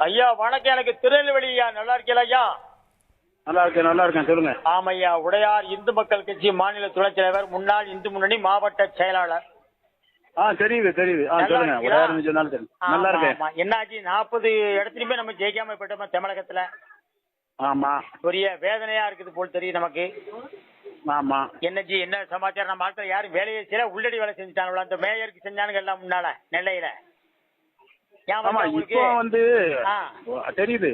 ஐயா வணக்கம். எனக்கு திருநெல்வேலி ஐயா நல்லா இருக்கீங்களா ஐயா? நல்லா இருக்கேன் நல்லா இருக்கேன். சொல்லுங்க. ஆமையா உடையார் இந்து மக்கள் கட்சி மாநில துணைத் தலைவர் முன்னாள் இந்து முன்னணி மாவட்ட செயலாளர். ஆ தெரியுது தெரியுது. ஆ சொல்லுங்க. இருக்கீங்களா? உடையார் சொன்னாலும் தெரியும் நல்லா ஆமா, இருக்கேன். ஆமா. என்னாச்சு? நாற்பது இடத்துலயுமே நம்ம ஜெயிக்காம போயிட்டோமா தமிழகத்துல. ஆமா. பெரிய வேதனையா இருக்குது போல் தெரியும் நமக்கு. ஆமா. என்னஜி என்ன சமாச்சாரம்? நம்ம ஆட்கள் யாரும் வேலையை செய்யல உள்ளடி வேலை செஞ்சுட்டாங்களா? அந்த மேயருக்கு செஞ்சானுங்க எல்லாம் முன்னால நெல்லையில. ஆமா? இப்போ வந்து. தெரியுது.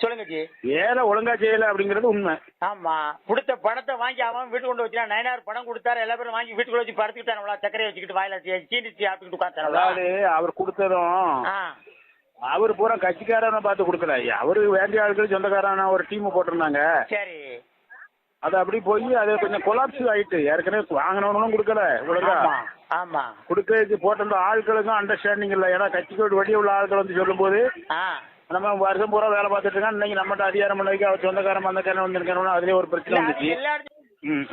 சொல்லுங்க ஜி. வேலை ஒழுங்கா செய்யல அப்படிங்கிறது உண்மை. ஆமா. கொடுத்த பணத்தை வாங்கி அவன் வீட்டுக்கு கொண்டு வச்சா நயனார் பணம் கொடுத்தாரு. எல்லா பேரும் வாங்கி வீட்டுக்குள்ள வச்சு படுத்துக்கிட்டானுங்களா? சக்கரையை வச்சுக்கிட்டு வாயில சீனிச்சு சாப்பிட்டுக்கிட்டு உட்காந்துட்டாங்களா அதாவது அவர் கொடுத்ததும் அவர் பூரா கட்சிக்காரனை பார்த்து கொடுக்கல. அவரு வேண்டிய ஆட்கள் சொந்தக்காரன ஒரு டீம் போட்டிருந்தாங்க. சரி. அது அப்படி போய் அது கொஞ்சம் கொலாப்ஸ் ஆயிட்டு. ஏற்கனவே வாங்கினவனும் கொடுக்கல. ஒழுங்கா. ஆமா. கொடுக்கறதுக்கு போட்டிருந்த ஆட்களுக்கும் அண்டர்ஸ்டாண்டிங் இல்லை. ஏன்னா கட்சிக்கு ஒரு வடி உள்ள ஆட்கள் வந்து சொல்லும்போது ஆ. நம்ம வருஷம் பூரா வேலை பார்த்துட்டு இருக்கோம் இன்னைக்கு நம்மகிட்ட அதிகாரம் பண்ண வைக்க அவர் சொந்தக்காரன் வந்தக்காரன் வந்திருக்கானு அதுலயே ஒரு பிரச்சனை வந்துச்சு.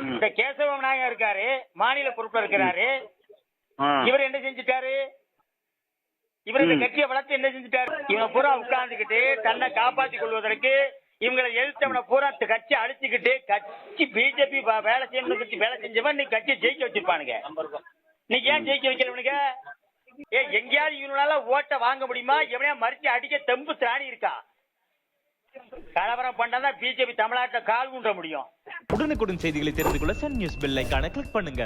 இந்த கேசவ நாயகம் இருக்காரு மாநில பொறுப்புல இருக்கிறாரு. இவர் என்ன செஞ்சுட்டாரு? இவர் இந்த. கட்சியை வளர்த்து என்ன செஞ்சுட்டாரு? இவன் பூரா உட்கார்ந்துகிட்டு தன்னை காப்பாற்றிக் கொள்வதற்கு இவங்களை எழுத்தவனை பூரா கட்சி அழிச்சுக்கிட்டு கட்சி பிஜேபி வேலை செய்யணும் கட்சி வேலை செஞ்சவன் நீ கட்சியை ஜெயிக்க வச்சிருப்பானுங்க. நீ ஏன் ஜெயிக்க வைக்கலவனுங்க ஏ எங்கேயாவது இவனால ஓட்ட வாங்க முடியுமா? எவனையா மறிச்சு அடிக்க தெம்பு திராணி இருக்கா? கலவரம் பண்ணாதான் பிஜேபி தமிழ்நாட்டில் கால் ஊன்ற முடியும். உடனுக்குடன் செய்திகளை தெரிந்து கொள்ள சன் நியூஸ் பெல் ஐக்கான கிளிக் பண்ணுங்க.